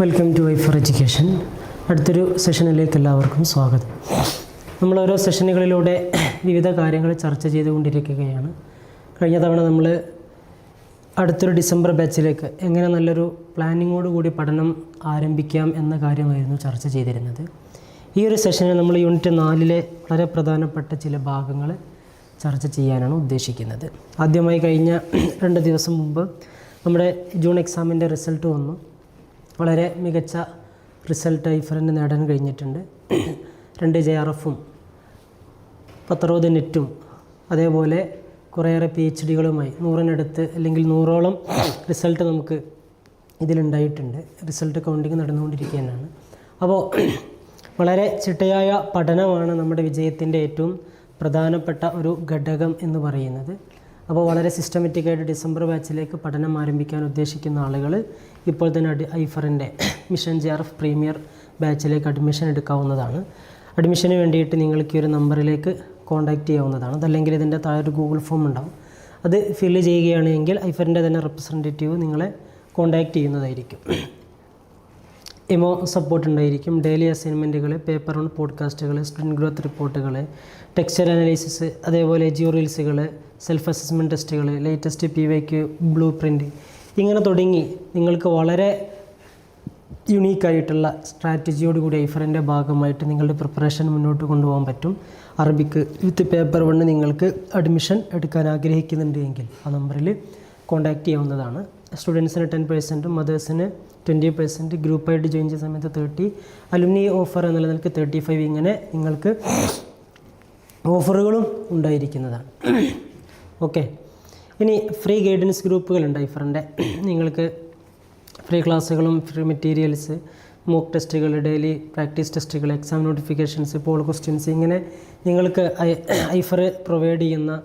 Welcome to Y four education അടുത്തൊരു സെഷനിലേക്ക് എല്ലാവർക്കും സ്വാഗതം. നമ്മൾ ഓരോ സെഷനുകളിലൂടെ വിവിധ കാര്യങ്ങൾ ചർച്ച ചെയ്തുകൊണ്ടിരിക്കുകയാണ്. കഴിഞ്ഞ തവണ നമ്മൾ അടുത്തൊരു ഡിസംബർ ബാച്ചിലേക്ക് എങ്ങനെ നല്ലൊരു പ്ലാനിങ്ങോട് കൂടി പഠനം ആരംഭിക്കാം എന്ന കാര്യമായിരുന്നു ചർച്ച ചെയ്തിരുന്നത്. ഈ ഒരു സെഷനിൽ നമ്മൾ യൂണിറ്റ് നാലിലെ വളരെ പ്രധാനപ്പെട്ട ചില ഭാഗങ്ങൾ ചർച്ച ചെയ്യാനാണ് ഉദ്ദേശിക്കുന്നത്. ആദ്യമായി കഴിഞ്ഞ രണ്ട് ദിവസം മുമ്പ് നമ്മുടെ ജൂൺ എക്സാമിന്റെ റിസൾട്ട് വന്നു. വളരെ മികച്ച റിസൾട്ട് ഐഫറിന് നേടാൻ കഴിഞ്ഞിട്ടുണ്ട്. രണ്ട് ജെ ആർ എഫും പത്തറുപത് നെറ്റും അതേപോലെ കുറേയേറെ പി എച്ച് ഡികളുമായി നൂറിനടുത്ത് അല്ലെങ്കിൽ നൂറോളം റിസൾട്ട് നമുക്ക് ഇതിലുണ്ടായിട്ടുണ്ട്. റിസൾട്ട് കൗണ്ടിങ് നടന്നുകൊണ്ടിരിക്കുകയാണ്. അപ്പോൾ വളരെ ചിട്ടയായ പഠനമാണ് നമ്മുടെ വിജയത്തിന്റെ ഏറ്റവും പ്രധാനപ്പെട്ട ഒരു ഘടകം എന്ന് പറയുന്നത്. അപ്പോൾ വളരെ സിസ്റ്റമാറ്റിക്കായിട്ട് ഡിസംബർ ബാച്ചിലേക്ക് പഠനം ആരംഭിക്കാൻ ഉദ്ദേശിക്കുന്ന ആളുകൾ ഇപ്പോൾ തന്നെ ഐഫറിന്റെ mission J R F premier ബാച്ചിലേക്ക് admission എടുക്കാവുന്നതാണ്. അഡ്മിഷന് വേണ്ടിയിട്ട് നിങ്ങൾക്ക് ഈ ഒരു നമ്പറിലേക്ക് കോൺടാക്റ്റ് ചെയ്യാവുന്നതാണ്. അതല്ലെങ്കിൽ ഇതിന്റെ താഴെ ഒരു ഗൂഗിൾ ഫോം ഉണ്ടാവും. അത് ഫില്ല് ചെയ്യുകയാണെങ്കിൽ ഐഫറിന്റെ തന്നെ റെപ്രസെന്റേറ്റീവ് നിങ്ങളെ കോൺടാക്റ്റ് ചെയ്യുന്നതായിരിക്കും. എമോ സപ്പോർട്ട് ഉണ്ടായിരിക്കും. ഡെയിലി അസൈൻമെന്റുകൾ പേപ്പർ ഓൺ പോഡ്കാസ്റ്റുകൾ സ്ക്രീൻ ഗ്രോത്ത് റിപ്പോർട്ടുകൾ ടെക്സ്ചർ അനാലിസിസ് അതേപോലെ ജിയോ റീൽസുകൾ സെൽഫ് അസസ്മെന്റ് ടെസ്റ്റുകൾ ലേറ്റസ്റ്റ് പി വൈക്ക് ബ്ലൂ പ്രിന്റ് ഇങ്ങനെ തുടങ്ങി. നിങ്ങൾക്ക് വളരെ യുണീക്കായിട്ടുള്ള സ്ട്രാറ്റജിയോട് കൂടി ഐഫറിന്റെ ഭാഗമായിട്ട് നിങ്ങളുടെ പ്രിപ്പറേഷൻ മുന്നോട്ട് കൊണ്ടുപോകാൻ പറ്റും. അറബിക്ക് വിത്ത് പേപ്പർ വണ് നിങ്ങൾക്ക് അഡ്മിഷൻ എടുക്കാൻ ആഗ്രഹിക്കുന്നുണ്ട് എങ്കിൽ ആ നമ്പറിൽ കോൺടാക്റ്റ് ചെയ്യാവുന്നതാണ്. സ്റ്റുഡൻസിന് ടെൻ പെർസെന്റും മദേഴ്സിന് ട്വന്റി പെർസെന്റ് ഗ്രൂപ്പായിട്ട് ജോയിൻ ചെയ്യുന്ന സമയത്ത് തേർട്ടി അലുമിനി ഓഫർ എന്നുള്ള നിലയ്ക്ക് തേർട്ടി ഫൈവ് ഇങ്ങനെ നിങ്ങൾക്ക് ഓഫറുകളും ഉണ്ടായിരിക്കുന്നതാണ്. ഓക്കെ ഇനി ഫ്രീ ഗൈഡൻസ് ഗ്രൂപ്പുകളുണ്ട് ഐഫറിന്റെ. നിങ്ങൾക്ക് ഫ്രീ ക്ലാസ്സുകളും ഫ്രീ മെറ്റീരിയൽസ് മോക്ക് ടെസ്റ്റുകൾ ഡെയിലി പ്രാക്ടീസ് ടെസ്റ്റുകൾ എക്സാം നോട്ടിഫിക്കേഷൻസ് പോൾ ക്വസ്റ്റ്യൻസ് ഇങ്ങനെ നിങ്ങൾക്ക് ഐഫർ പ്രൊവൈഡ് ചെയ്യുന്ന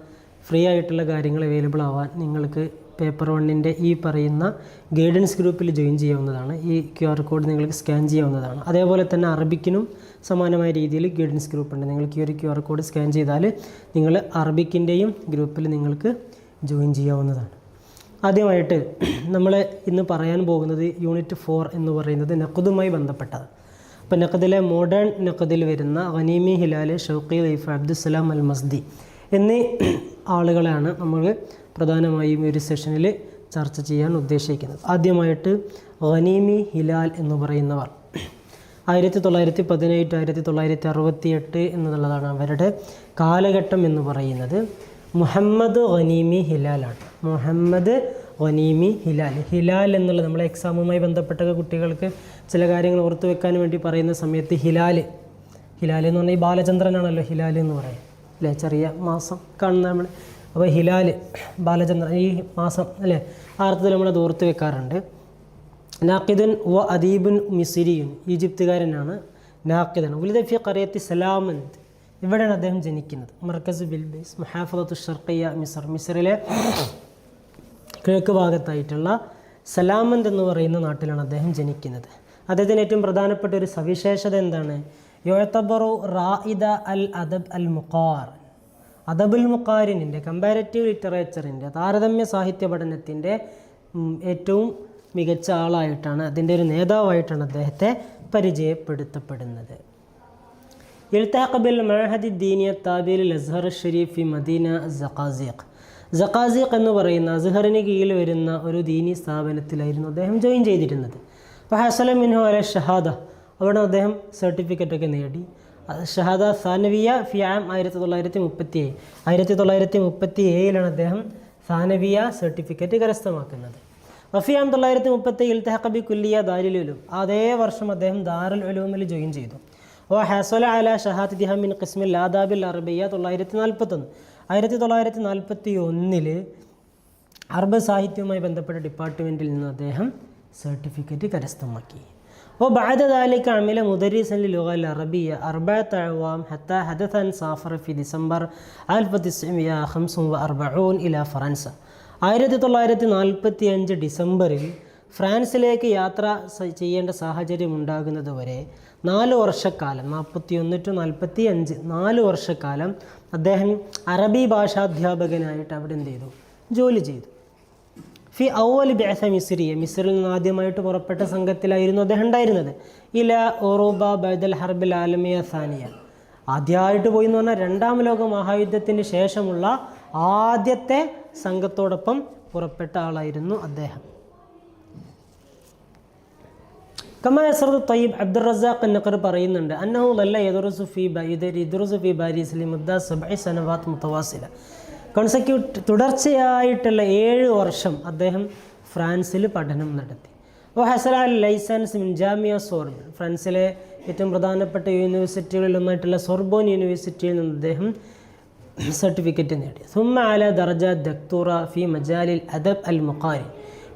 ഫ്രീ ആയിട്ടുള്ള കാര്യങ്ങൾ അവൈലബിൾ ആവാൻ നിങ്ങൾക്ക് പേപ്പർ വണ്ണിന്റെ ഈ പറയുന്ന ഗൈഡൻസ് ഗ്രൂപ്പിൽ ജോയിൻ ചെയ്യാവുന്നതാണ്. ഈ ക്യു ആർ കോഡ് നിങ്ങൾക്ക് സ്കാൻ ചെയ്യാവുന്നതാണ്. അതേപോലെ തന്നെ അറബിക്കിനും സമാനമായ രീതിയിൽ ഗൈഡൻസ് ഗ്രൂപ്പ് ഉണ്ട്. നിങ്ങൾക്ക് ഈ ഒരു ക്യു ആർ കോഡ് സ്കാൻ ചെയ്താൽ നിങ്ങൾ അറബിക്കിന്റെയും ഗ്രൂപ്പിൽ നിങ്ങൾക്ക് ജോയിൻ ചെയ്യാവുന്നതാണ്. ആദ്യമായിട്ട് നമ്മൾ ഇന്ന് പറയാൻ പോകുന്നത് യൂണിറ്റ് ഫോർ എന്ന് പറയുന്നത് നഖദുമായി ബന്ധപ്പെട്ടത് അപ്പോൾ നഖദിലെ മോഡേൺ നഖദിൽ വരുന്ന ഖനീമി ഹിലാൽ ഷൗക്കി ലൈഫ് അബ്ദുസ്സലാം അൽ മസ്ദി എന്നീ ആളുകളെയാണ് നമ്മൾ പ്രധാനമായും ഒരു സെഷനിൽ ചർച്ച ചെയ്യാൻ ഉദ്ദേശിക്കുന്നത്. ആദ്യമായിട്ട് ഖനീമി ഹിലാൽ എന്ന് പറയുന്നവർ. ആയിരത്തി തൊള്ളായിരത്തി പതിനെട്ട് ആയിരത്തി തൊള്ളായിരത്തി അറുപത്തി എട്ട് എന്നുള്ളതാണ് അവരുടെ കാലഘട്ടം എന്ന് പറയുന്നത്. മുഹമ്മദ് ഖനീമി ഹിലാലാണ്. മുഹമ്മദ് ഖനീമി ഹിലാൽ ഹിലാൽ എന്നുള്ളത് നമ്മളെ എക്സാമുമായി ബന്ധപ്പെട്ട കുട്ടികൾക്ക് ചില കാര്യങ്ങൾ ഓർത്തു വെക്കാൻ വേണ്ടി പറയുന്ന സമയത്ത് ഹിലാൽ ഹിലാൽ എന്ന് പറഞ്ഞാൽ ഈ ബാലചന്ദ്രനാണല്ലോ ഹിലാൽ എന്ന് പറയും അല്ലേ? ചെറിയ മാസം കാണുന്ന നമ്മൾ അപ്പോൾ ഹിലാൽ ബാലചന്ദ്രൻ ഈ മാസം അല്ലേ? ആ അർത്ഥത്തിൽ നമ്മളത് ഓർത്ത് വെക്കാറുണ്ട്. നാക്കിദുൻ വ അദീബുൻ മിസിരിയുൻ. ഈജിപ്തുകാരനാണ് നാക്കിദൻ ഉലിദഫി കറിയത്തി സലാമന്ത്. ഇവിടെയാണ് അദ്ദേഹം ജനിക്കുന്നത്. മർക്കസ് ബിൽബേസ് മുഹാഫദത്തു ഷർക്കയ്യ മിസർ. മിസറിലെ കിഴക്ക് ഭാഗത്തായിട്ടുള്ള സലാമന്ത് എന്ന് പറയുന്ന നാട്ടിലാണ് അദ്ദേഹം ജനിക്കുന്നത്. അദ്ദേഹത്തിന് ഏറ്റവും പ്രധാനപ്പെട്ട ഒരു സവിശേഷത എന്താണ്? യോത്തബറു റായിദ അൽ അദബ് അൽ മുഖാർ. അദബുൽ മുഖാരിനിന്റെ കമ്പാരറ്റീവ് ലിറ്ററേച്ചറിന്റെ താരതമ്യ സാഹിത്യ പഠനത്തിന്റെ ഏറ്റവും മികച്ച ആളായിട്ടാണ് അതിന്റെ ഒരു നേതാവായിട്ടാണ് അദ്ദേഹത്തെ പരിചയപ്പെടുത്തപ്പെടുന്നത്. ഇൽത്താഖബിൽ الديني التابع താബിൽ الشريف في മദീന സഖാസിഖ് സഖാസിഖ് എന്ന് പറയുന്ന അസ്ഹറിന് കീഴിൽ വരുന്ന ഒരു ദീനി സ്ഥാപനത്തിലായിരുന്നു അദ്ദേഹം ജോയിൻ ചെയ്തിരുന്നത്. അപ്പോൾ ഹസല മിൻഹു അല ഷഹാദ അവിടെ അദ്ദേഹം സർട്ടിഫിക്കറ്റൊക്കെ നേടി. ഷഹാദ സാനവിയ ഫിയാം ആയിരത്തി തൊള്ളായിരത്തി മുപ്പത്തി ഏഴ് ആയിരത്തി തൊള്ളായിരത്തി മുപ്പത്തി ഏഴിലാണ് അദ്ദേഹം സാനവിയ സർട്ടിഫിക്കറ്റ് കരസ്ഥമാക്കുന്നത്. വഫിയാം തൊള്ളായിരത്തി മുപ്പത്തി ഇൽത്തഹബി കുല്ലിയ ദാരുൽ ഉലൂം അതേ വർഷം അദ്ദേഹം ദാറുൽ ഉലൂമിൽ ജോയിൻ ചെയ്തു. ഓ ഹാസോല അല ഷഹാദ് ദിഹമിൻ ഖിസ്മിൽ ലാദാബിൽ അറബിയ തൊള്ളായിരത്തി നാൽപ്പത്തൊന്ന് ആയിരത്തി തൊള്ളായിരത്തി നാൽപ്പത്തി ഒന്നിൽ അറബ് സാഹിത്യവുമായി ബന്ധപ്പെട്ട ഡിപ്പാർട്ട്മെന്റിൽ നിന്ന് അദ്ദേഹം സർട്ടിഫിക്കറ്റ് കരസ്ഥമാക്കി. ഓ ബാധദാലിക്ക് അമില മുദരീസൻ ലുഗൽ അറബിയ അർബാത്തഴവാം ഹത്ത ഹദൻ സാഫർ ഫി ഡിസംബർ ആൽഫത്തിസ്മിയ ഹംസും അർബഊൻ ഇല ഫ്രാൻസ്. ആയിരത്തി തൊള്ളായിരത്തി നാൽപ്പത്തി അഞ്ച് ഡിസംബറിൽ ഫ്രാൻസിലേക്ക് യാത്ര ചെയ്യേണ്ട സാഹചര്യം ഉണ്ടാകുന്നത് വരെ നാല് വർഷക്കാലം നാൽപ്പത്തി ഒന്ന് ടു നാൽപ്പത്തി അഞ്ച് നാല് വർഷക്കാലം അദ്ദേഹം അറബി ഭാഷാധ്യാപകനായിട്ട് അവിടെ എന്ത് ചെയ്തു? ജോലി ചെയ്തു. ഫി ഔവൽ ബേസ മിസ്രിയ മിസ്രിൽ നിന്ന് ആദ്യമായിട്ട് പുറപ്പെട്ട സംഘത്തിലായിരുന്നു അദ്ദേഹം ഉണ്ടായിരുന്നത്. ഇല ഒറൂബ ബൈദൽ ഹർബിൽ ആലമിയ സാനിയ. ആദ്യമായിട്ട് പോയി എന്ന് പറഞ്ഞാൽ രണ്ടാം ലോക മഹായുദ്ധത്തിന് ശേഷമുള്ള ആദ്യത്തെ സംഘത്തോടൊപ്പം പുറപ്പെട്ട ആളായിരുന്നു അദ്ദേഹം. കമാ യസറദ് തയ്യബ് അബ്ദുൾ റസാഖ് എന്നക്കർ പറയുന്നുണ്ട് അന്നഹു ലല്ല യദുറുസു ഫി യദുറുസു ഫി ബാരിസിലി മുദ്ദ സബൈ സനവാത്ത് മുത്തവാസില കോൺസെക്യൂട്ട് തുടർച്ചയായിട്ടുള്ള ഏഴ് വർഷം അദ്ദേഹം ഫ്രാൻസിൽ പഠനം നടത്തി. ഓ ഹസലാൽ ലൈസൻസ് മിൻ ജാമിയ സോർബൺ ഫ്രാൻസിലെ ഏറ്റവും പ്രധാനപ്പെട്ട യൂണിവേഴ്സിറ്റികളിലൊന്നായിട്ടുള്ള സോർബോൺ യൂണിവേഴ്സിറ്റിയിൽ നിന്ന് അദ്ദേഹം സർട്ടിഫിക്കറ്റ് നേടി. സുമ്മ അല ദർജ ദക്തൂറ ഫി മജാലിൽ അദബ് അൽ മുഖാരി.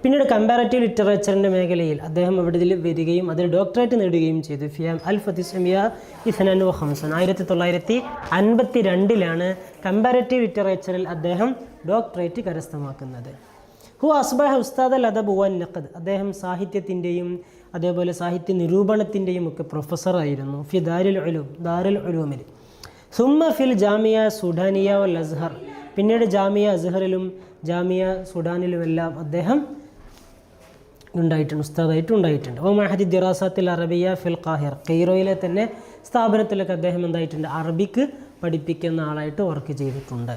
പിന്നീട് കമ്പാരറ്റീവ് ലിറ്ററേച്ചറിന്റെ മേഖലയിൽ അദ്ദേഹം ഇവിടെ ഇതിൽ വരികയും അതിൽ ഡോക്ടറേറ്റ് നേടുകയും ചെയ്തു. ഫിയാം അൽ ഫതിസമിയ ഇസനൻ ഹംസൻ ആയിരത്തി തൊള്ളായിരത്തി അൻപത്തി രണ്ടിലാണ് കമ്പാരറ്റീവ് ലിറ്ററേച്ചറിൽ അദ്ദേഹം ഡോക്ടറേറ്റ് കരസ്ഥമാക്കുന്നത്. ഹു അസ്ബഹ ഉസ്താദ് അൽ അദബ് വൻ നഖദ്. അദ്ദേഹം സാഹിത്യത്തിന്റെയും അതേപോലെ സാഹിത്യ നിരൂപണത്തിന്റെയും ഒക്കെ പ്രൊഫസറായിരുന്നു ഫി ദാരുൽ ഉലൂം ദാരുൽ ഉലൂമിൽ. സുമ്മ ഫിൽ ജാമിയ സുഡാനിയ വൽ അസ്ഹർ. പിന്നീട് ജാമിയ അസ്ഹറിലും ജാമിയ സുഡാനിലുമെല്ലാം അദ്ദേഹം ഉണ്ടായിട്ടുണ്ട് ഉസ്താദായിട്ട് ഉണ്ടായിട്ടുണ്ട്. ഓ മഹദി ദിറാസാത്തിൽ അറബിയ ഫിൽ ഖാഹിർ കെയ്റോയിലെ തന്നെ സ്ഥാപനത്തിലൊക്കെ അദ്ദേഹം എന്തായിട്ടുണ്ട്? അറബിക്ക് പഠിപ്പിക്കുന്ന ആളായിട്ട് വർക്ക് ചെയ്തിട്ടുണ്ട്.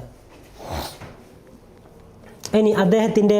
ഇനി അദ്ദേഹത്തിന്റെ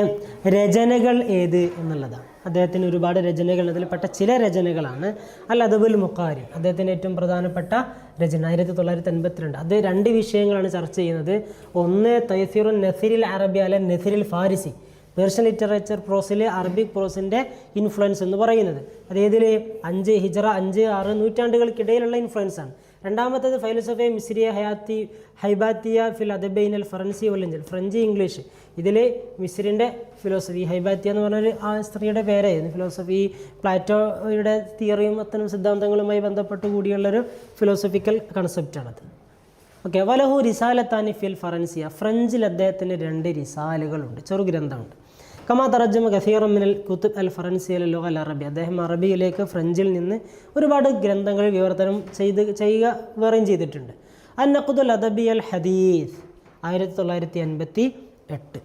രചനകൾ ഏത് എന്നുള്ളതാണ്. അദ്ദേഹത്തിന് ഒരുപാട് രചനകൾ അതിൽപ്പെട്ട ചില രചനകളാണ്. അൽ അദബുൽ മുഖാരി അദ്ദേഹത്തിന്റെ ഏറ്റവും പ്രധാനപ്പെട്ട രചന ആയിരത്തി തൊള്ളായിരത്തി അൻപത്തിരണ്ട് അത് രണ്ട് വിഷയങ്ങളാണ് ചർച്ച ചെയ്യുന്നത്. ഒന്ന് തൈസീറുൻ നസീരിൽ അറബി അല്ലെ നസീരിൽ ഫാരിസി. പേർഷ്യൻ ലിറ്ററേച്ചർ പ്രോസിലെ അറബിക് പ്രോസിന്റെ ഇൻഫ്ലുവൻസ് എന്ന് പറയുന്നത്. അത് ഏതിൽ അഞ്ച് ഹിജറ അഞ്ച് ആറ് നൂറ്റാണ്ടുകൾക്കിടയിലുള്ള ഇൻഫ്ലുവൻസ് ആണ്. രണ്ടാമത്തേത് ഫൈലോസഫെ മിസ്രിയ ഹയാത്തി ഹൈബാത്തിയ ഫിൽ അദബൈൻ അൽ ഫറൻസി വല്ലഞ്ചൽ ഫ്രഞ്ച് ഇംഗ്ലീഷ് ഇതിൽ മിസ്രിന്റെ ഫിലോസഫി ഹൈബാത്തിയ എന്ന് പറഞ്ഞൊരു ആ സ്ത്രീയുടെ പേരായിരുന്നു. ഫിലോസഫി പ്ലാറ്റോയുടെ തിയറിയും അത്തരം സിദ്ധാന്തങ്ങളുമായി ബന്ധപ്പെട്ട് കൂടിയുള്ളൊരു ഫിലോസഫിക്കൽ കൺസെപ്റ്റാണത് ഓക്കെ വലഹു റിസാലത്താനി ഫിൽ ഫറൻസിയ ഫ്രഞ്ചിൽ അദ്ദേഹത്തിന് രണ്ട് റിസാലുകളുണ്ട്. ചെറുഗ്രന്ഥമുണ്ട് കമാ തറജമ ഗഫീർ മിനൽ കുത്തുബ് അൽ ഫറൻസിയൽ ലോഹ അൽ അറബി. അദ്ദേഹം അറബിയിലേക്ക് ഫ്രഞ്ചിൽ നിന്ന് ഒരുപാട് ഗ്രന്ഥങ്ങൾ വിവർത്തനം ചെയ്ത് ചെയ്യുക വേറെയും ചെയ്തിട്ടുണ്ട്. അൻ നഖുദുൽ അദബി അൽ ഹദീസ് ആയിരത്തി തൊള്ളായിരത്തി അൻപത്തി എട്ട്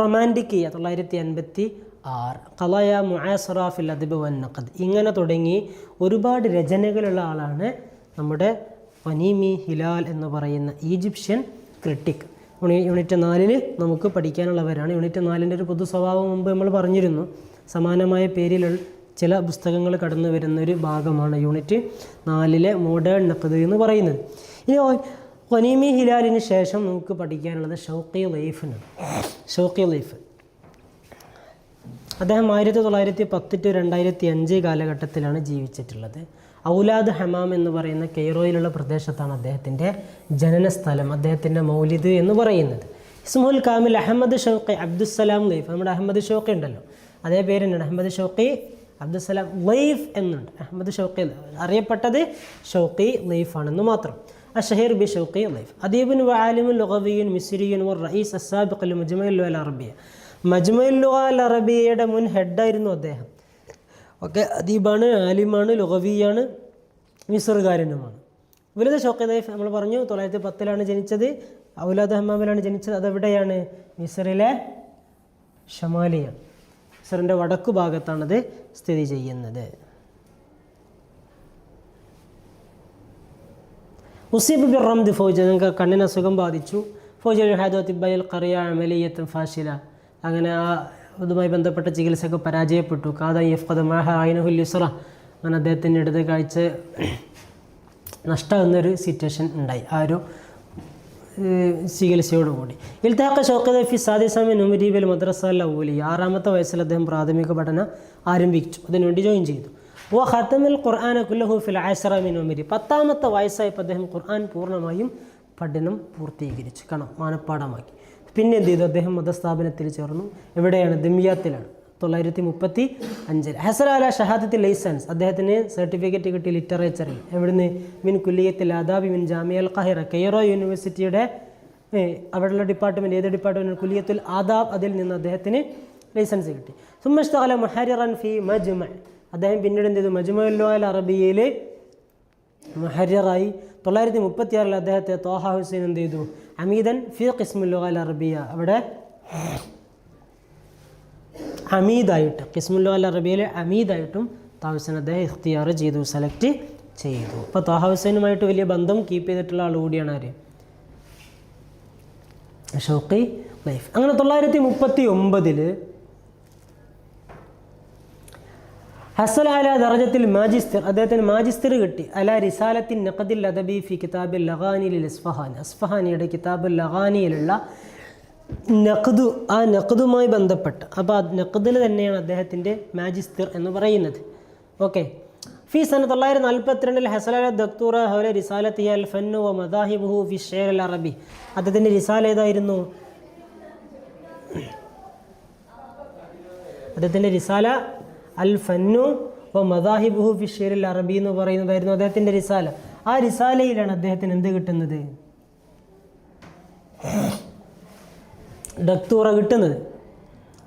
റൊമാന്റിക്കിയ തൊള്ളായിരത്തി അൻപത്തി ആറ് കലയ മുആസറ ഫിൽ അദബ് വൻ നഖദ്. ഇങ്ങനെ തുടങ്ങി ഒരുപാട് രചനകളുള്ള ആളാണ് നമ്മുടെ വനീമി ഹിലാൽ എന്ന് പറയുന്ന ഈജിപ്ഷ്യൻ ക്രിട്ടിക്. യൂണിറ്റ് നാലിൽ നമുക്ക് പഠിക്കാനുള്ളവരാണ്. യൂണിറ്റ് നാലിന്റെ ഒരു പൊതു സ്വഭാവം മുമ്പ് നമ്മൾ പറഞ്ഞിരുന്നു. സമാനമായ പേരിലുള്ള ചില പുസ്തകങ്ങൾ കടന്നു വരുന്ന ഒരു ഭാഗമാണ് യൂണിറ്റ് നാലിലെ മോഡേൺ നഖദ് എന്ന് പറയുന്നത്. ഇനി ഒനീമി ഹിലാലിന് ശേഷം നമുക്ക് പഠിക്കാനുള്ളത് ഷൗക്കി ലൈഫിനാണ് ഷൗക്കി ലൈഫ്. അദ്ദേഹം ആയിരത്തി തൊള്ളായിരത്തി പത്ത് ടു രണ്ടായിരത്തി അഞ്ച് കാലഘട്ടത്തിലാണ് ജീവിച്ചിട്ടുള്ളത്. ഔലാദ് ഹമാം എന്ന് പറയുന്ന കെയ്റോയിലുള്ള പ്രദേശത്താണ് അദ്ദേഹത്തിന്റെ ജനനസ്ഥലം അദ്ദേഹത്തിന്റെ മൗലിദ് എന്ന് പറയുന്നത്. ഇസ്മുൽ കാമിൽ അഹമ്മദ് ഷൗക്കി അബ്ദുസ്സലാം ഗൈഫ്. നമ്മുടെ അഹമ്മദ് ഷൗക്കി ഉണ്ടല്ലോ. അതേ പേര് തന്നെയാണ് അഹമ്മദ് ഷൗക്കി അബ്ദുസ്സലാം ലൈഫ് എന്നുണ്ട്. അഹമ്മദ് ഷൗക്കി അറിയപ്പെട്ടത് ഷൗക്കി ലൈഫാണെന്ന് മാത്രം. അഷഹീർ ബി ഷൗക്കി ലൈഫ് അദീബുൻ വാലിമുൻ ലുഗവിയുൻ മിസ്രിയുൻ വർ റഈസ് അസാബിഖ് അൽ അറബിയ. മജ്മുൽ അൽ അറബിയയുടെ മുൻ ഹെഡായിരുന്നു അദ്ദേഹം. ഒക്കെ അദീബാണ് ആലിമാണ് ലുഹവിയാണ് മിസറുകാരനുമാണ്. വലുത് ഷോക്കെ നൈഫ് നമ്മൾ പറഞ്ഞു തൊള്ളായിരത്തി പത്തിലാണ് ജനിച്ചത് ഔലാദ് ഹമ്മാമിലാണ് ജനിച്ചത് അതെവിടെയാണ്? മിസറിലെ ഷമാലിയാണ്. മിസറിന്റെ വടക്കു ഭാഗത്താണത് സ്ഥിതി ചെയ്യുന്നത്. മുസീബ് ബിർ റംദ് ഫൗജ നിങ്ങൾക്ക് കണ്ണിന് അസുഖം ബാധിച്ചു. ഫൗജ് ഹാദോ തിബയിൽ കറിയ അമലിയത്തും ഫാഷില. അങ്ങനെ ആ ഇതുമായി ബന്ധപ്പെട്ട ചികിത്സയൊക്കെ പരാജയപ്പെട്ടു. കാത യഫ്ഖദ് മാഹ ഐനഹുൽ യുസ്ര അങ്ങനെ അദ്ദേഹത്തിന്റെ ഇടത് കാഴ്ച നഷ്ടമാകുന്നൊരു സിറ്റുവേഷൻ ഉണ്ടായി. ആ ഒരു ചികിത്സയോടുകൂടി. ഇൽത്താക്ക ഷോക്കത് ഫി സാദിസമി നുമരീബൽ മദ്രസ ഊലി ആറാമത്തെ വയസ്സിൽ അദ്ദേഹം പ്രാഥമിക പഠനം ആരംഭിച്ചു. അതിനുവേണ്ടി ജോയിൻ ചെയ്തു. ഓ ഹത്തമിൽ ഖുർആാന കുല്ലഹു ഫിൽ ഉമരി പത്താമത്തെ വയസ്സായപ്പോൾ അദ്ദേഹം ഖുർആൻ പൂർണമായും പഠനം പൂർത്തീകരിച്ചു. കാണാം മാനപ്പാടമാക്കി പിന്നെ എന്ത് ചെയ്തു അദ്ദേഹം മതസ്ഥാപനത്തിൽ ചേർന്നു. എവിടെയാണ്? ദിമിയാത്തിലാണ് തൊള്ളായിരത്തി മുപ്പത്തി അഞ്ചിൽ ഹസറാല ഷഹാദത്തി ലൈസൻസ്. അദ്ദേഹത്തിന് സർട്ടിഫിക്കറ്റ് കിട്ടി ലിറ്ററേച്ചറിൽ. എവിടുന്ന്? മിൻ കുല്ലിയത്തിൽ ആദാബി മിൻ ജാമിയ അൽ ഖഹിറ. കെയറോ യൂണിവേഴ്സിറ്റിയുടെ അവിടെയുള്ള ഡിപ്പാർട്ട്മെന്റ് ഏത് ഡിപ്പാർട്ട്മെന്റ് കുല്ലിയത്തുൽ ആദാബ് അതിൽ നിന്ന് അദ്ദേഹത്തിന് ലൈസൻസ് കിട്ടി. സുമ്മഷ്തല മുഹരിറൻ ഫി മജ്മ. അദ്ദേഹം പിന്നീട് എന്ത് ചെയ്തു? മജ്മുല്ലോ അൽ അറബിയയിൽ മഹരിയറായി തൊള്ളായിരത്തി മുപ്പത്തിയാറിൽ അദ്ദേഹത്തെ തോഹ ഹുസൈൻ എന്ത് ചെയ്തു? അമീദൻ ഫി ഖിസ്മുൽ അൽ അറബിയ അവിടെ അമീദായിട്ട് കിസ്മുല്ലോ അൽ അറബിയിലെ അമീദായിട്ടും താഹ ഹുസൈൻ അദ്ദേഹം ഇഖ്തിയാർ ചെയ്തു സെലക്ട് ചെയ്തു. അപ്പോൾ താഹ ഹുസൈനുമായിട്ട് വലിയ ബന്ധം കീപ്പ് ചെയ്തിട്ടുള്ള ആൾ കൂടിയാണ് ആര്? ഷൗഖി ലൈഫ്. അങ്ങനെ തൊള്ളായിരത്തി മുപ്പത്തി ഒമ്പതിൽ ഹസൽ അല ദർജത്തിൽ മാജിസ്തർ അദ്ദേഹത്തിന് മാജിസ്തർ കിട്ടി. അല റിസാലത്തിൻ നഖദിൽ അദബി ഫി കിതാബിൽ ലഗാനിൽ അസ്ഫഹാൻ. അസ്ഫഹാനിയുടെ കിതാബിൽ ലഹാനിയിലുള്ള നഖദു ആ നഖദുമായി ബന്ധപ്പെട്ട്. അപ്പോൾ ആ നഖദിൽ തന്നെയാണ് അദ്ദേഹത്തിന്റെ മാജിസ്തർ എന്ന് പറയുന്നത്. ഓക്കെ. ഫി സന തൊള്ളായിരത്തി നാൽപ്പത്തിരണ്ടിൽ ഹസല ദക്തൂറ ഹൗല റിസാലത്തി അൽ ഫന്നു വ മദാഹിബുഹു ഫി ഷേർ അൽ അറബി. അദ്ദേഹത്തിന്റെ റിസാല ഏതായിരുന്നു? അദ്ദേഹത്തിന്റെ റിസാല അൽ ഫന്നു വ മദാഹിബുഹു ഫി ഷേർ അൽ അറബി എന്ന് പറയുന്നതായിരുന്നു അദ്ദേഹത്തിന്റെ റിസാല. ആ റിസാലയിലാണ് അദ്ദേഹത്തിന് എന്ത് കിട്ടുന്നത്? ഡക്തൂറ കിട്ടുന്നത്.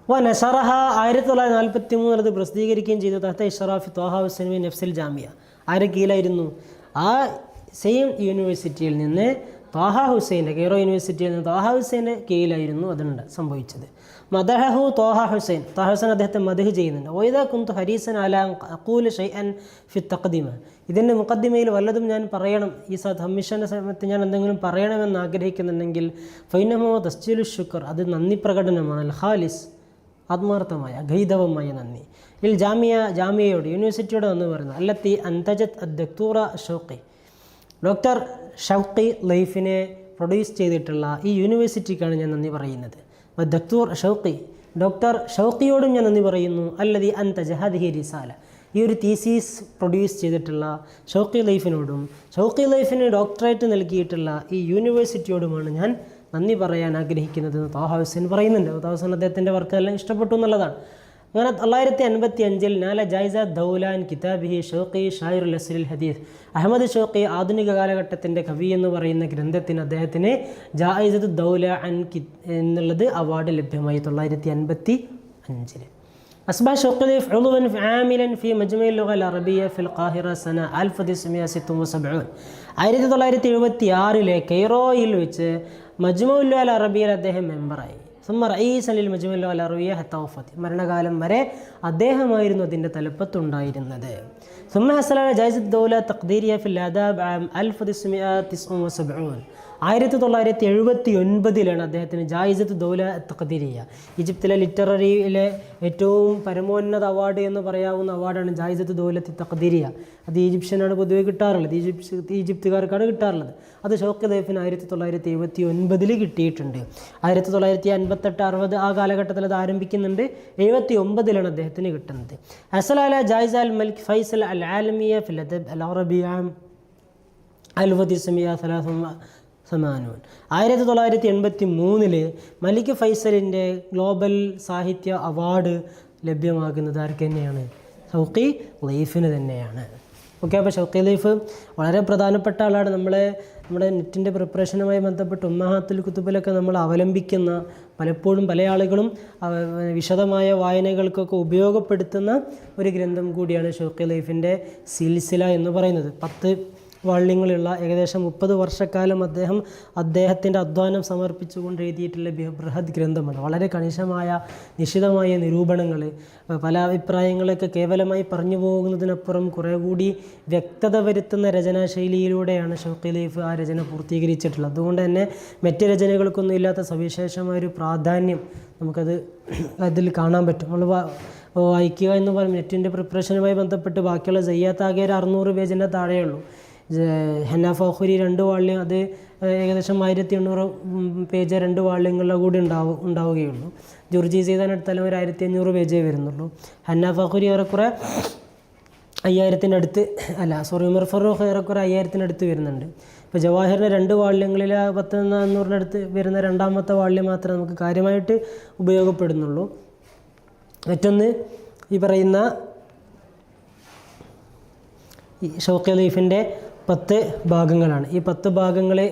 വ നഷറഹ ആയിരത്തി തൊള്ളായിരത്തി നാൽപ്പത്തി മൂന്നിൽ അത് പ്രസിദ്ധീകരിക്കുകയും ചെയ്തു. തഹത്ത ഇഷറാഫി ത്വാഹ ഹുസൈൻ നഫ്സൽ ജാമിയ. ആരെ കീഴിലായിരുന്നു? ആ സെയിം യൂണിവേഴ്സിറ്റിയിൽ നിന്ന് ത്വാഹ ഹുസൈന്റെ കെയ്റോ യൂണിവേഴ്സിറ്റിയിൽ നിന്ന് താഹ ഹുസൈന്റെ കീഴിലായിരുന്നു അതുണ്ട് സംഭവിച്ചത്. മദഹു തോഹ ഹുസൈൻ താഹ ഹുസൈൻ അദ്ദേഹത്തെ മദഹ് ചെയ്യുന്നുണ്ട്. ഓയ്ത കുന്തു ഹരീസൻ അല അക്കൂൽ ഷൈഅൻ ഫി തഖദിമ. ഇതിന്റെ മുഖദ്ദിമയിൽ വല്ലതും ഞാൻ പറയണം? ഈ സദ് ഹമ്മിഷന്റെ സമയത്ത് ഞാൻ എന്തെങ്കിലും പറയണമെന്ന് ആഗ്രഹിക്കുന്നുണ്ടെങ്കിൽ ഫൈനമോ തസ്ജീലു ശുക്കർ അത് നന്ദി പ്രകടനമാണ്. അൽ ഖാലിസ് ആത്മാർത്ഥമായ ഗൈതവമായ നന്ദി. ഇതിൽ ജാമിയ ജാമിയയോട് യൂണിവേഴ്സിറ്റിയോട് എന്ന് പറയുന്നത് അല്ലത്തി അന്തജത് അദ്ദക്തൂറ ഷോക്കെ ഡോക്ടർ ഷൗക്കി ലൈഫിനെ പ്രൊഡ്യൂസ് ചെയ്തിട്ടുള്ള ഈ യൂണിവേഴ്സിറ്റിക്കാണ് ഞാൻ നന്ദി പറയുന്നത്. ദക്തൂർ ഷൗക്കി ഡോക്ടർ ഷൗക്കിയോടും ഞാൻ നന്ദി പറയുന്നു. അല്ലതി അന്ത ജഹാദിഹി റിസാല. ഈ ഒരു തീസീസ് പ്രൊഡ്യൂസ് ചെയ്തിട്ടുള്ള ഷൗക്കി ലൈഫിനോടും ഷൗക്കി ലൈഫിന് ഡോക്ടറേറ്റ് നൽകിയിട്ടുള്ള ഈ യൂണിവേഴ്സിറ്റിയോടുമാണ് ഞാൻ നന്ദി പറയാൻ ആഗ്രഹിക്കുന്നത് താഹ ഹുസൈൻ പറയുന്നുണ്ട്. താഹ ഹുസൈൻ അദ്ദേഹത്തിന്റെ വർക്ക് എല്ലാം ഇഷ്ടപ്പെട്ടു എന്നുള്ളതാണ്. അങ്ങനെ തൊള്ളായിരത്തി അൻപത്തി അഞ്ചിൽ നാല ജൈസ ദൗലാൻ കിതാബിഹി ഷോഖി ഷായുൽ അസ്രിൽ ഹദീസ് അഹമ്മദ് ഷോഖി ആധുനിക കാലഘട്ടത്തിൻ്റെ കവി എന്ന് പറയുന്ന ഗ്രന്ഥത്തിന് അദ്ദേഹത്തിന് ജായിസത്ത് ദൗല അൻ കി എന്നുള്ളത് അവാർഡ് ലഭ്യമായി തൊള്ളായിരത്തി അൻപത്തി അഞ്ചിൽ أصبح شوقيف عضوا عاملا في مجمع اللغة العربية في القاهرة سنة 1976 ആയിരത്തി തൊള്ളായിരത്തി എഴുപത്തി ആറിലെ കെയ്റോയിൽ വെച്ച് മജ്മുല്ല അൽ അറബിയിൽ അദ്ദേഹം മെമ്പറായി സുമ റഈസലിൽ മജ്മല്ലോ അല റുയ ഹത്തൗഫത്ത് മരണകാലം വരെ അദ്ദേഹമായിരുന്നു അതിന്റെ തലപ്പത്തുണ്ടായിരുന്നത്. സുമ ഹസലാല ജൈസദ് തഖ്ദീരിയ ഫിൽ അദാബ് അൽഫ് തിസ്മിയ തിസ്മു സബ്ഊൻ ആയിരത്തി തൊള്ളായിരത്തി എഴുപത്തി ഒൻപതിലാണ് അദ്ദേഹത്തിന് ജായിസത്ത് ദൗല തഖദീരിയ. ഈജിപ്തിലെ ലിറ്റററിയിലെ ഏറ്റവും പരമോന്നത അവാർഡ് എന്ന് പറയാവുന്ന അവാർഡാണ് ജായിസത്ത് ദൗലത്ത് തഖദീരിയ. അത് ഈജിപ്ഷ്യനാണ് പൊതുവെ കിട്ടാറുള്ളത്. ഈജിപ്ത് ഈജിപ്തുകാർക്കാണ് കിട്ടാറുള്ളത്. അത് ഷോക്ക് ദൈഫിന് ആയിരത്തി തൊള്ളായിരത്തി എഴുപത്തി ഒൻപതിൽ കിട്ടിയിട്ടുണ്ട്. ആയിരത്തി തൊള്ളായിരത്തി അൻപത്തെട്ട് അറുപത് ആ കാലഘട്ടത്തിൽ അത് ആരംഭിക്കുന്നുണ്ട്. എഴുപത്തി ഒമ്പതിലാണ് അദ്ദേഹത്തിന് കിട്ടുന്നത്. അസലാല ജായിസ് അൽ മൽക്ക് ഫൈസൽ അൽ ആലമിയ ഫിലദബ് അൽ അറബിയ അൽവദിസമിയ സലാഹു സമാനൂൻ ആയിരത്തി തൊള്ളായിരത്തി എൺപത്തി മൂന്നിൽ മലിക് ഫൈസലിന്റെ ഗ്ലോബൽ സാഹിത്യ അവാർഡ് ലഭ്യമാകുന്നത് ആർക്ക് തന്നെയാണ്? ഷൗക്കി ലൈഫിന് തന്നെയാണ്. ഓക്കെ അപ്പോൾ ഷൗക്കി ലൈഫ് വളരെ പ്രധാനപ്പെട്ട ആളാണ്. നമ്മളെ നമ്മുടെ നെറ്റിന്റെ പ്രിപ്പറേഷനുമായി ബന്ധപ്പെട്ട് ഉമ്മഹാത്തുൽ കുത്തുബിലൊക്കെ നമ്മൾ അവലംബിക്കുന്ന പലപ്പോഴും പല ആളുകളും വിശദമായ വായനകൾക്കൊക്കെ ഉപയോഗപ്പെടുത്തുന്ന ഒരു ഗ്രന്ഥം കൂടിയാണ് ഷൗക്കി ലൈഫിന്റെ സിൽസില എന്ന് പറയുന്നത്. പത്ത് വള്ളിങ്ങളുള്ള ഏകദേശം മുപ്പത് വർഷക്കാലം അദ്ദേഹം അദ്ദേഹത്തിന്റെ അധ്വാനം സമർപ്പിച്ചുകൊണ്ട് എഴുതിയിട്ടുള്ള ബൃഹത് ഗ്രന്ഥമാണ്. വളരെ കണിശമായ നിശിതമായ നിരൂപണങ്ങൾ പല അഭിപ്രായങ്ങളൊക്കെ കേവലമായി പറഞ്ഞു പോകുന്നതിനപ്പുറം കുറേ കൂടി വ്യക്തത വരുത്തുന്ന രചനാശൈലിയിലൂടെയാണ് ഷൗക്കി ലൈഫ് ആ രചന പൂർത്തീകരിച്ചിട്ടുള്ളത്. അതുകൊണ്ട് തന്നെ മറ്റ് രചനകൾക്കൊന്നും ഇല്ലാത്ത സവിശേഷമായ ഒരു പ്രാധാന്യം നമുക്കത് അതിൽ കാണാൻ പറ്റും. നമ്മൾ വായിക്കുക എന്ന് പറയുമ്പോൾ നെറ്റിന്റെ പ്രിപ്പറേഷനുമായി ബന്ധപ്പെട്ട് ബാക്കിയുള്ള ചെയ്യാത്ത ആകെ ഒരു അറുന്നൂറ് പേജിന്റെ താഴെയുള്ളൂ. ഹെന്ന ഫൗഖുരി രണ്ട് വാള്യം അത് ഏകദേശം ആയിരത്തി എണ്ണൂറ് പേജ് രണ്ട് വാള്യങ്ങളിലെ കൂടി ഉണ്ടാവും ഉണ്ടാവുകയുള്ളൂ. ജുർജി സീതാൻ എടുത്താലും ഒരു ആയിരത്തി അഞ്ഞൂറ് പേജേ വരുന്നുള്ളൂ. ഹന്ന ഫാഹുരി ഏറെക്കുറെ അയ്യായിരത്തിന്റെ അടുത്ത് അല്ല സോറി ഉമർ ഫറൂഖ് ഏറെക്കുറെ അയ്യായിരത്തിന്റെ അടുത്ത് വരുന്നുണ്ട്. ഇപ്പോൾ ജവാഹിറിന്റെ രണ്ട് വാള്യങ്ങളിൽ പത്ത് നാന്നൂറിനടുത്ത് വരുന്ന രണ്ടാമത്തെ വാള്യം മാത്രമേ നമുക്ക് കാര്യമായിട്ട് ഉപയോഗപ്പെടുന്നുള്ളൂ. മറ്റൊന്ന് ഈ പറയുന്ന ഷൗക്കി ലീഫിന്റെ പത്ത് ഭാഗങ്ങളാണ്. ഈ പത്ത് ഭാഗങ്ങളെ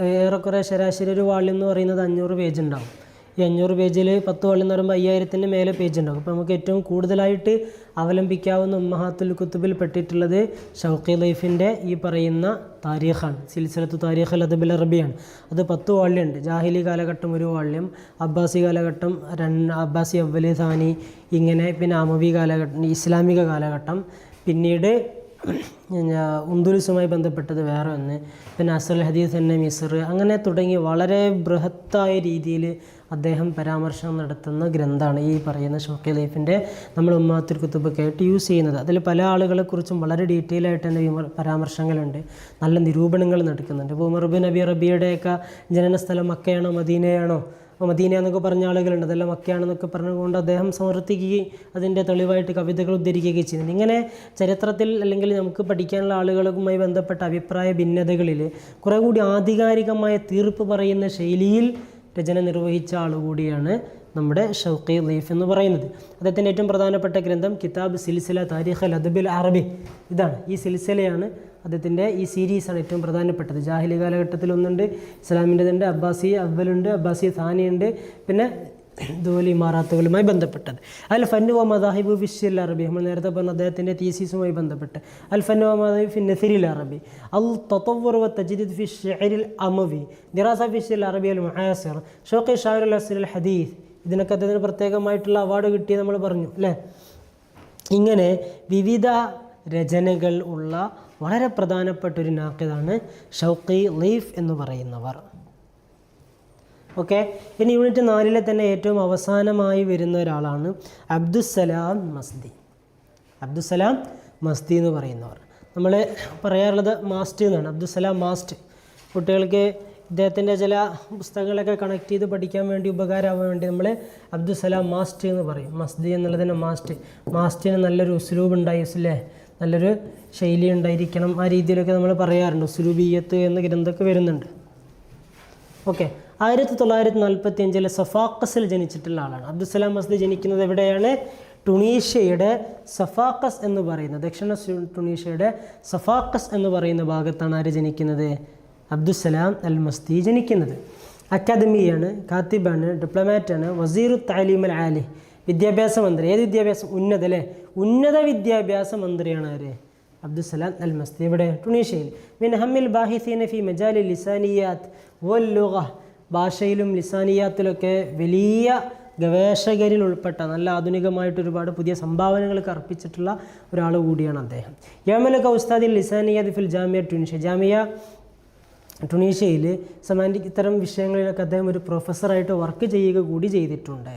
ഏറെക്കുറെ ശരാശരി ഒരു വാള്യം എന്ന് പറയുന്നത് അഞ്ഞൂറ് പേജ് ഉണ്ടാവും. ഈ അഞ്ഞൂറ് പേജിൽ പത്ത് വാളി എന്ന് പറയുമ്പോൾ അയ്യായിരത്തിന്റെ മേലെ പേജ് ഉണ്ടാവും. അപ്പോൾ നമുക്ക് ഏറ്റവും കൂടുതലായിട്ട് അവലംബിക്കാവുന്ന ഉമ്മഹാത്തുൽ കുത്തുബിൽ പെട്ടിട്ടുള്ളത് ഷൗക്കി ലൈഫിന്റെ ഈ പറയുന്ന താരീഖാണ്. സിൽസിലത്ത് താരീഖ് അൽ അദബിൽ അറബിയാണ്. അത് പത്ത് വാള്യമുണ്ട് ജാഹിലി കാലഘട്ടം ഒരു വാള്യം അബ്ബാസി കാലഘട്ടം രണ്ട് അബ്ബാസി അവലി സാനി ഇങ്ങനെ പിന്നെ അമവി കാലഘട്ടം ഇസ്ലാമിക കാലഘട്ടം. പിന്നീട് ഉന്തുലുസുമായി ബന്ധപ്പെട്ടത് വേറെ ഒന്ന്. പിന്നെ അസൽ ഹദീസ് തന്നെ മിസർ അങ്ങനെ തുടങ്ങി വളരെ ബൃഹത്തായ രീതിയിൽ അദ്ദേഹം പരാമർശം നടത്തുന്ന ഗ്രന്ഥമാണ് ഈ പറയുന്ന ഷോക്കി ലൈഫിന്റെ നമ്മൾ ഉമ്മാത്തുൽ കുത്തുബൊക്കെ ആയിട്ട് യൂസ് ചെയ്യുന്നത്. അതിൽ പല ആളുകളെക്കുറിച്ചും വളരെ ഡീറ്റെയിൽ ആയിട്ട് തന്നെ പരാമർശങ്ങളുണ്ട്. നല്ല നിരൂപണങ്ങൾ നടക്കുന്നുണ്ട്. ഇപ്പോൾ ഉമർബിൻ നബി റബിയുടെയൊക്കെ ജനനസ്ഥലം മക്കയാണോ മദീനയാണോ? മദീന എന്നൊക്കെ പറഞ്ഞ ആളുകളുണ്ട്. അതെല്ലാം മക്കയാണെന്നൊക്കെ പറഞ്ഞുകൊണ്ട് അദ്ദേഹം സമർത്ഥിക്കുകയും അതിന്റെ തെളിവായിട്ട് കവിതകൾ ഉദ്ധരിക്കുകയൊക്കെ ചെയ്യുന്നുണ്ട് ഇങ്ങനെ ചരിത്രത്തിൽ അല്ലെങ്കിൽ നമുക്ക് പഠിക്കാനുള്ള ആളുകളുമായി ബന്ധപ്പെട്ട അഭിപ്രായ ഭിന്നതകളിൽ കുറേ കൂടി ആധികാരികമായ തീർപ്പ് പറയുന്ന ശൈലിയിൽ രചന നിർവഹിച്ച ആളുകൂടിയാണ് നമ്മുടെ ഷൗഖി ലീഫ് എന്ന് പറയുന്നത്. അദ്ദേഹത്തിന്റെ ഏറ്റവും പ്രധാനപ്പെട്ട ഗ്രന്ഥം കിതാബ് സിൽസില താരിഖ് അൽ അദബിൽ അറബി. ഇതാണ് ഈ സിൽസിലയാണ് അദ്ദേഹത്തിന്റെ ഈ സീരീസാണ് ഏറ്റവും പ്രധാനപ്പെട്ടത്. ജാഹിലി കാലഘട്ടത്തിൽ ഒന്നുണ്ട് ഇസ്ലാമിന്റെതുണ്ട് അബ്ബാസി അവലുണ്ട് അബ്ബാസി സാനിയുണ്ട് പിന്നെ ദോലി ഇമാറാത്തുകളുമായി ബന്ധപ്പെട്ടത്. അൽ ഫന്നു വ മദാഹിബു ഫിഷിൽ അറബി നമ്മൾ നേരത്തെ പറഞ്ഞ അദ്ദേഹത്തിന്റെ തീസീസുമായി ബന്ധപ്പെട്ട്. അൽ ഫന്നു വ മദാഹിബ് ഫി നസിരിൽ അറബി അൽ തത്തവർ വ തജിദ് ഫി ഷെറിൽ അമവി ദിറാസ ഫിഷിൽ അറബി അൽ മുഹാസിർ ഷോഖി അസിൽ അൽ ഹദീസ് ഇതിനൊക്കെ അദ്ദേഹത്തിന് പ്രത്യേകമായിട്ടുള്ള അവാർഡ് കിട്ടിയ നമ്മൾ പറഞ്ഞു അല്ലേ? ഇങ്ങനെ വിവിധ രചനകൾ ഉള്ള വളരെ പ്രധാനപ്പെട്ട ഒരു നാക്കിതാണ് ഷൗക്കി ലീഫ് എന്ന് പറയുന്നവർ. ഓക്കെ? ഇനി യൂണിറ്റ് നാലിലെ തന്നെ ഏറ്റവും അവസാനമായി വരുന്ന ഒരാളാണ് അബ്ദുസലാം മസ്തി അബ്ദുസലാം മസ്തി എന്ന് പറയുന്നവർ. നമ്മൾ പറയാറുള്ളത് മാസ്റ്റ് എന്നാണ്. അബ്ദുസലാം മാസ്റ്റ്. കുട്ടികൾക്ക് ഇദ്ദേഹത്തിന്റെ ചില പുസ്തകങ്ങളൊക്കെ കണക്ട് ചെയ്ത് പഠിക്കാൻ വേണ്ടി ഉപകാരമാവാൻ വേണ്ടി നമ്മൾ അബ്ദുസലാം മാസ്റ്റ് എന്ന് പറയും. മസ്തി എന്നുള്ളതിന് മാസ്റ്റ്. മാസ്റ്റിന് നല്ലൊരു ഉസ്ലൂബ് ഉണ്ടായി അല്ലേ? നല്ലൊരു ശൈലി ഉണ്ടായിരിക്കണം ആ രീതിയിലൊക്കെ നമ്മൾ പറയാറുണ്ട്. ഉസ്ലൂബിയത്ത് എന്ന ഗ്രന്ഥമൊക്കെ വരുന്നുണ്ട്. ഓക്കെ. ആയിരത്തി തൊള്ളായിരത്തി നാൽപ്പത്തി അഞ്ചിലെ സഫാക്കസിൽ ജനിച്ചിട്ടുള്ള ആളാണ്. അബ്ദുസലാം മസ്ദി ജനിക്കുന്നത് എവിടെയാണ്? ടുണീഷ്യയുടെ സഫാക്കസ് എന്ന് പറയുന്ന ദക്ഷിണ ടുണീഷ്യയുടെ സഫാക്കസ് എന്ന് പറയുന്ന ഭാഗത്താണ് ആര് ജനിക്കുന്നത്? അബ്ദുസലാം അൽ മസ്തി ജനിക്കുന്നത്. അക്കാദമിയാണ് കാത്തിബാണ് ഡിപ്ലോമാറ്റാണ് വസീറു താലീം ആലി. വിദ്യാഭ്യാസ മന്ത്രി. ഏത് വിദ്യാഭ്യാസം? ഉന്നത അല്ലേ ഉന്നത വിദ്യാഭ്യാസ മന്ത്രിയാണ് ആര്? അബ്ദുസലാം അൽ മസ്തി ഇവിടെ ടുണീഷ്യയിൽ. മിൻ ഹമ്മിൽ ബാഹിസീന ഫി മജാലി ലിസാനിയാത്ത് വൽ ലുഗ. ഭാഷയിലും ലിസാനിയാത്തിലൊക്കെ വലിയ ഗവേഷകരിൽ ഉൾപ്പെട്ട നല്ല ആധുനികമായിട്ട് ഒരുപാട് പുതിയ സംഭാവനകൾക്ക് അർപ്പിച്ചിട്ടുള്ള ഒരാൾ കൂടിയാണ് അദ്ദേഹം. യമലക ഉസ്താദിൽ ലിസാനിയാദ് ഫിൽ ജാമിയ ടുണീഷ്യ. ജാമിയ ടുണീഷ്യയിൽ സമാന്റിക് ഇത്തരം വിഷയങ്ങളിലൊക്കെ അദ്ദേഹം ഒരു പ്രൊഫസറായിട്ട് വർക്ക് ചെയ്യുക കൂടി ചെയ്തിട്ടുണ്ട്.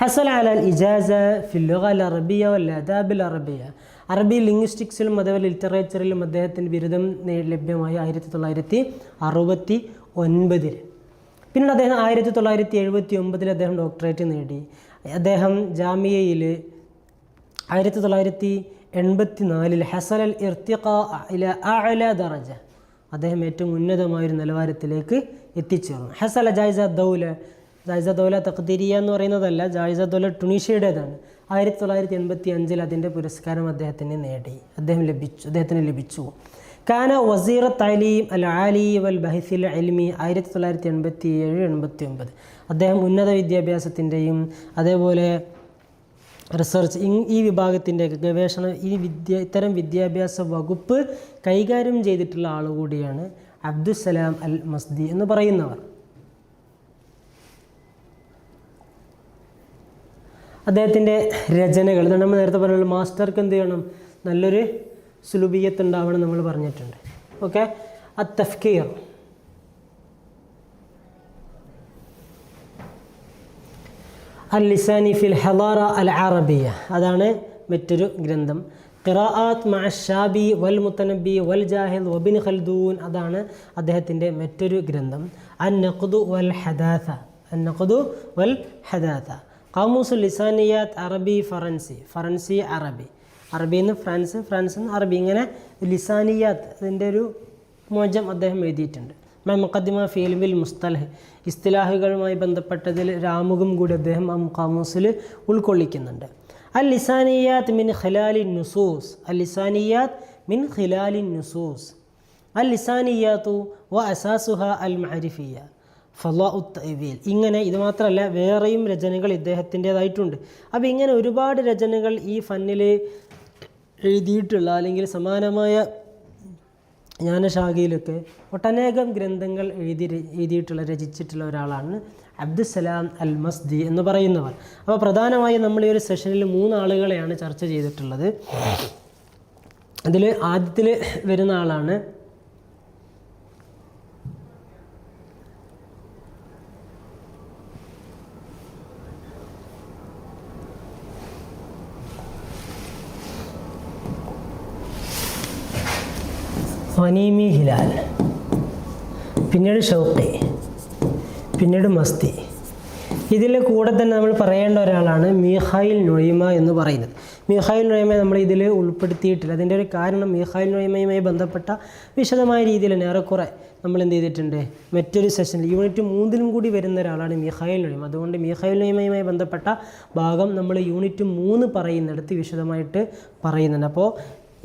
ഹസൽ അലൽ ഇജാസ ഫില്ലുഖ അൽ അറബിയ അൽ അദാബിൽ അറബിയ അറബി ലിംഗ്വിസ്റ്റിക്സിലും അതേപോലെ ലിറ്ററേച്ചറിലും അദ്ദേഹത്തിന് ബിരുദം ലഭ്യമായ ആയിരത്തി തൊള്ളായിരത്തി അറുപത്തി ഒൻപതിൽ പിന്നീട് അദ്ദേഹം ആയിരത്തി തൊള്ളായിരത്തി എഴുപത്തി ഒമ്പതിൽ അദ്ദേഹം ഡോക്ടറേറ്റ് നേടി. അദ്ദേഹം ജാമിയയിൽ ആയിരത്തി തൊള്ളായിരത്തി എൺപത്തി നാലിൽ ഹസൽ അൽ ഇർത്തിഖ അല ദറജ അദ്ദേഹം ഏറ്റവും ഉന്നതമായൊരു നിലവാരത്തിലേക്ക് എത്തിച്ചേർന്നു. ഹസൽ ജായിസ ദൗല ജായിസ ദൗല തഖ്ദീരിയ എന്ന് പറയുന്നതല്ല ജായിസ ദൗല ടുണീഷ്യയുടേതാണ്. ആയിരത്തി തൊള്ളായിരത്തി എൺപത്തി അഞ്ചിൽ അതിന്റെ പുരസ്കാരം അദ്ദേഹത്തിന് നേടി. അദ്ദേഹം ലഭിച്ചു അദ്ദേഹത്തിന് ലഭിച്ചു. കാന വസീർ തലീം അൽ ആലി വൽ ബഹിസിൽ അൽമി ആയിരത്തി തൊള്ളായിരത്തി എൺപത്തി ഏഴ് എൺപത്തി ഒമ്പത് അദ്ദേഹം ഉന്നത വിദ്യാഭ്യാസത്തിന്റെയും അതേപോലെ റിസർച്ച് ഈ വിഭാഗത്തിന്റെ ഗവേഷണ ഈ വിദ്യ ഇത്തരം വിദ്യാഭ്യാസ വകുപ്പ് കൈകാര്യം ചെയ്തിട്ടുള്ള ആൾ കൂടിയാണ് അബ്ദുസലാം അൽ മസ്ദി എന്ന് പറയുന്നവർ. അദ്ദേഹത്തിന്റെ രചനകൾ ഇതാണ് നമ്മൾ നേരത്തെ പറഞ്ഞുള്ള മാസ്റ്റർക്ക് എന്ത് ചെയ്യണം? നല്ലൊരു സുലുബിയത്ത് ഉണ്ടാവണം നമ്മൾ പറഞ്ഞിട്ടുണ്ട്. ഓക്കെ അ തഫ്കീർ. അൽ ലിസാനി ഫിൽ ഹലാറ അൽ അറബിയ. അതാണ് മറ്റൊരു ഗ്രന്ഥം. ഖിറാഅത്ത് മഅ ഷാബി വൽ മുത്തനബി വൽ ജാഹിദ് വബിൻ ഖൽദൂൻ. അതാണ് അദ്ദേഹത്തിന്റെ മറ്റൊരു ഗ്രന്ഥം. അൻ നഖ്ദു വൽ ഹദാഥ അൻ നഖ്ദു വൽ ഹദാഥ ഖാമൂസ് ലിസാനിയാത്ത് അറബി ഫറൻസി ഫറൻസി അറബി അറബിയിൽ നിന്ന് ഫ്രാൻസ്. ഫ്രാൻസ് നിന്ന് അറബി. ഇങ്ങനെ ലിസാനിയാത്ത് അതിന്റെ ഒരു മോചം അദ്ദേഹം എഴുതിയിട്ടുണ്ട്. മുഖദ്ദിമ ഫീൽമിൽ മുസ്തലഹ്. ഇസ്തിലാഹുകളുമായി ബന്ധപ്പെട്ടതിൽ രാമുഖം കൂടി അദ്ദേഹം ആ കാമൂസിൽ ഉൾക്കൊള്ളിക്കുന്നുണ്ട്. അൽ ലിസാനിയാത്ത് മിൻ ഖിലാലി നുസൂസ്. അൽ ലിസാനിയാത്ത് മിൻ ഖിലാലി നുസൂസ്. അൽ ലിസാനിയാത്തു വ അസാസുഹ അൽ മഅരിഫിയ. ഫലാ ഉത്തവീൽ ഇങ്ങനെ ഇത് മാത്രമല്ല വേറെയും രചനകൾ ഇദ്ദേഹത്തിന്റേതായിട്ടുണ്ട്. അപ്പോൾ ഇങ്ങനെ ഒരുപാട് രചനകൾ ഈ ഫന്നിൽ എഴുതിയിട്ടുള്ള അല്ലെങ്കിൽ സമാനമായ ജ്ഞാനശാഖയിലൊക്കെ ഒട്ടനേകം ഗ്രന്ഥങ്ങൾ എഴുതി എഴുതിയിട്ടുള്ള രചിച്ചിട്ടുള്ള ഒരാളാണ് അബ്ദുസലാം അൽ മസ്ദി എന്ന് പറയുന്നവർ. അപ്പോൾ പ്രധാനമായും നമ്മൾ ഈ ഒരു സെഷനിൽ മൂന്നാളുകളെയാണ് ചർച്ച ചെയ്തിട്ടുള്ളത്. അതിൽ ആദ്യത്തിൽ വരുന്ന ആളാണ് ഫനീമി ഹിലാൽ. പിന്നീട് ഷൗക്കി പിന്നീട് മസ്തി. ഇതിൽ കൂടെ തന്നെ നമ്മൾ പറയേണ്ട ഒരാളാണ് മീഹായിൽ നൊയ്മ എന്ന് പറയുന്നത്. മീഹായിൽ നൊയ്മ നമ്മൾ ഇതിൽ ഉൾപ്പെടുത്തിയിട്ടില്ല. അതിന്റെ ഒരു കാരണം മീഹായിൽ നൊയ്മയുമായി ബന്ധപ്പെട്ട വിശദമായ രീതിയിൽ ഏറെക്കുറെ നമ്മൾ എന്ത് ചെയ്തിട്ടുണ്ട്? മറ്റൊരു സെഷനിൽ യൂണിറ്റ് മൂന്നിലും കൂടി വരുന്ന ഒരാളാണ് മീഹായിൽ നൊയിമ അതുകൊണ്ട് മീഹായിൽ നൊയിമയുമായി ബന്ധപ്പെട്ട ഭാഗം നമ്മൾ യൂണിറ്റ് മൂന്ന് പറയുന്നിടത്ത് വിശദമായിട്ട് പറയുന്നുണ്ട്. അപ്പോൾ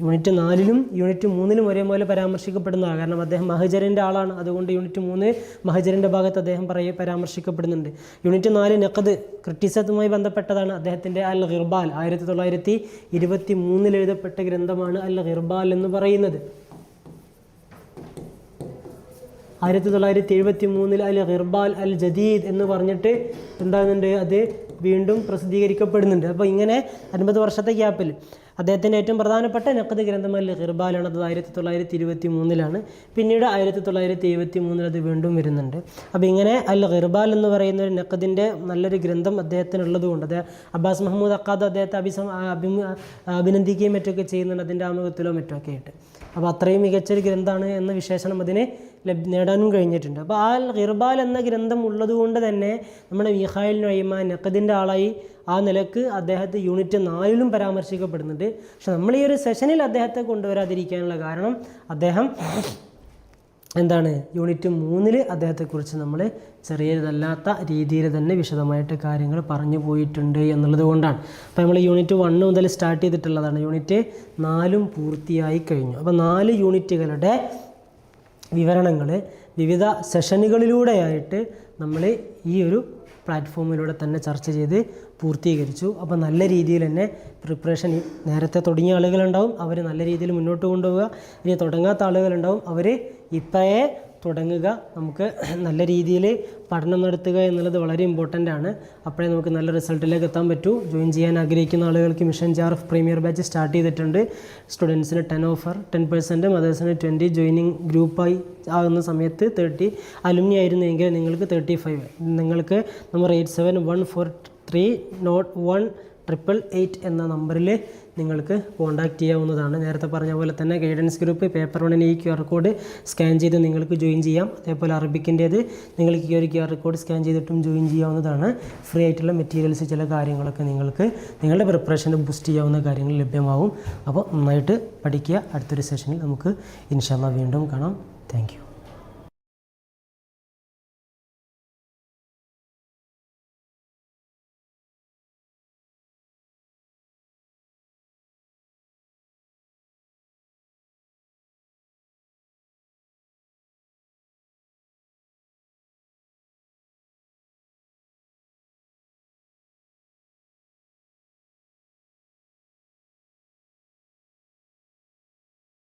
യൂണിറ്റ് നാലിലും യൂണിറ്റ് മൂന്നിലും ഒരേപോലെ പരാമർശിക്കപ്പെടുന്നതാണ് കാരണം അദ്ദേഹം മഹജറിന്റെ ആളാണ്. അതുകൊണ്ട് യൂണിറ്റ് മൂന്ന് മഹജറിന്റെ ഭാഗത്ത് അദ്ദേഹം പറയ പരാമർശിക്കപ്പെടുന്നുണ്ട്. യൂണിറ്റ് നാല് നഖദ് ക്രിറ്റിസത്തുമായി ബന്ധപ്പെട്ടതാണ് അദ്ദേഹത്തിന്റെ അൽ ഹിർബാൽ ആയിരത്തി തൊള്ളായിരത്തി ഇരുപത്തി മൂന്നിൽ എഴുതപ്പെട്ട ഗ്രന്ഥമാണ് അൽ ഹിർബാൽ എന്ന് പറയുന്നത്. ആയിരത്തി തൊള്ളായിരത്തി എഴുപത്തി മൂന്നിൽ അൽ ഹിർബാൽ അൽ ജദീദ് എന്ന് പറഞ്ഞിട്ട് എന്താകുന്നുണ്ട്? അത് വീണ്ടും പ്രസിദ്ധീകരിക്കപ്പെടുന്നുണ്ട്. അപ്പോൾ ഇങ്ങനെ അൻപത് വർഷത്തെ ഗ്യാപ്പിൽ അദ്ദേഹത്തിന്റെ ഏറ്റവും പ്രധാനപ്പെട്ട നക്കത് ഗ്രന്ഥമല്ല ഹിർബാലാണ് അത് ആയിരത്തി തൊള്ളായിരത്തി ഇരുപത്തി മൂന്നിലാണ് പിന്നീട് ആയിരത്തി തൊള്ളായിരത്തി എഴുപത്തി മൂന്നിൽ അത് വീണ്ടും വരുന്നുണ്ട്. അപ്പോൾ ഇങ്ങനെ അൽ ഹിർബാൽ എന്ന് പറയുന്ന ഒരു നക്കതിന്റെ നല്ലൊരു ഗ്രന്ഥം അദ്ദേഹത്തിനുള്ളത് കൊണ്ട് അദ്ദേഹം അബ്ബാസ് മഹമ്മൂദ് അക്കാദ് അദ്ദേഹത്തെ അഭിസം അഭി അഭിനന്ദിക്കുകയും മറ്റൊക്കെ ചെയ്യുന്നുണ്ട് അതിന്റെ ആമുഖത്തിലോ മറ്റൊക്കെ ആയിട്ട്. അപ്പോൾ അത്രയും മികച്ചൊരു ഗ്രന്ഥമാണ് എന്ന വിശേഷണം അതിന് നേടാനും കഴിഞ്ഞിട്ടുണ്ട്. അപ്പോൾ ആ ഹിർബാൽ എന്ന ഗ്രന്ഥം ഉള്ളതുകൊണ്ട് തന്നെ നമ്മുടെ മിഹായിൽ നൊയ്മ നഖദിന്റെ ആളായി ആ നിലയ്ക്ക് അദ്ദേഹത്തെ യൂണിറ്റ് നാലിലും പരാമർശിക്കപ്പെടുന്നുണ്ട്. പക്ഷെ നമ്മൾ ഈ ഒരു സെഷനിൽ അദ്ദേഹത്തെ കൊണ്ടുവരാതിരിക്കാനുള്ള കാരണം അദ്ദേഹം എന്താണ്? യൂണിറ്റ് മൂന്നിൽ അദ്ദേഹത്തെക്കുറിച്ച് നമ്മൾ ചെറിയതല്ലാത്ത രീതിയിൽ തന്നെ വിശദമായിട്ട് കാര്യങ്ങൾ പറഞ്ഞു പോയിട്ടുണ്ട് എന്നുള്ളത് കൊണ്ടാണ്. അപ്പോൾ നമ്മൾ യൂണിറ്റ് വണ്ണ് മുതൽ സ്റ്റാർട്ട് ചെയ്തിട്ടുള്ളതാണ്. യൂണിറ്റ് നാലും പൂർത്തിയായി കഴിഞ്ഞു. അപ്പോൾ നാല് യൂണിറ്റുകളുടെ വിവരണങ്ങൾ വിവിധ സെഷനുകളിലൂടെയായിട്ട് നമ്മൾ ഈ ഒരു പ്ലാറ്റ്ഫോമിലൂടെ തന്നെ ചർച്ച ചെയ്ത് പൂർത്തീകരിച്ചു. അപ്പോൾ നല്ല രീതിയിൽ തന്നെ പ്രിപ്പറേഷൻ നേരത്തെ തുടങ്ങിയ ആളുകളുണ്ടാവും അവർ നല്ല രീതിയിൽ മുന്നോട്ട് കൊണ്ടുപോവുക. ഇനി തുടങ്ങാത്ത ആളുകളുണ്ടാവും അവർ ഇപ്പോഴേ തുടങ്ങുക. നമുക്ക് നല്ല രീതിയിൽ പഠനം നടത്തുക എന്നുള്ളത് വളരെ ഇമ്പോർട്ടന്റ് ആണ്. അപ്പോഴേ നമുക്ക് നല്ല റിസൾട്ടിലേക്ക് എത്താൻ പറ്റൂ. ജോയിൻ ചെയ്യാൻ ആഗ്രഹിക്കുന്ന ആളുകൾക്ക് mission jar of premier batch start ചെയ്തിട്ടുണ്ട്. സ്റ്റുഡൻസിന് ടെൻ ഓഫർ ടെൻ പെർസെന്റ് മദേഴ്സിന് ട്വന്റി ജോയിനിങ് ഗ്രൂപ്പായി ആകുന്ന സമയത്ത് തേർട്ടി അലുമിനി ആയിരുന്നെങ്കിൽ നിങ്ങൾക്ക് തേർട്ടി ഫൈവ് നിങ്ങൾക്ക് number eight seven one four three nought one triple eight എന്ന നമ്പറിൽ നിങ്ങൾക്ക് കോൺടാക്റ്റ് ചെയ്യാവുന്നതാണ്. നേരത്തെ പറഞ്ഞ പോലെ തന്നെ ഗൈഡൻസ് ഗ്രൂപ്പ് പേപ്പർ വണ്ണിന് ഈ ക്യു ആർ കോഡ് സ്കാൻ ചെയ്ത് നിങ്ങൾക്ക് ജോയിൻ ചെയ്യാം. അതേപോലെ അറബിക്കിന്റേത് നിങ്ങൾക്ക് ഈ ഒരു ക്യു ആർ കോഡ് സ്കാൻ ചെയ്തിട്ടും ജോയിൻ ചെയ്യാവുന്നതാണ്. ഫ്രീ ആയിട്ടുള്ള മെറ്റീരിയൽസ് ചില കാര്യങ്ങളൊക്കെ നിങ്ങൾക്ക് നിങ്ങളുടെ പ്രിപ്പറേഷൻ ബൂസ്റ്റ് ചെയ്യാവുന്ന കാര്യങ്ങൾ ലഭ്യമാവും. അപ്പോൾ നന്നായിട്ട് പഠിക്കുക. അടുത്തൊരു സെഷനിൽ നമുക്ക് ഇൻഷാല്ല വീണ്ടും കാണാം. താങ്ക്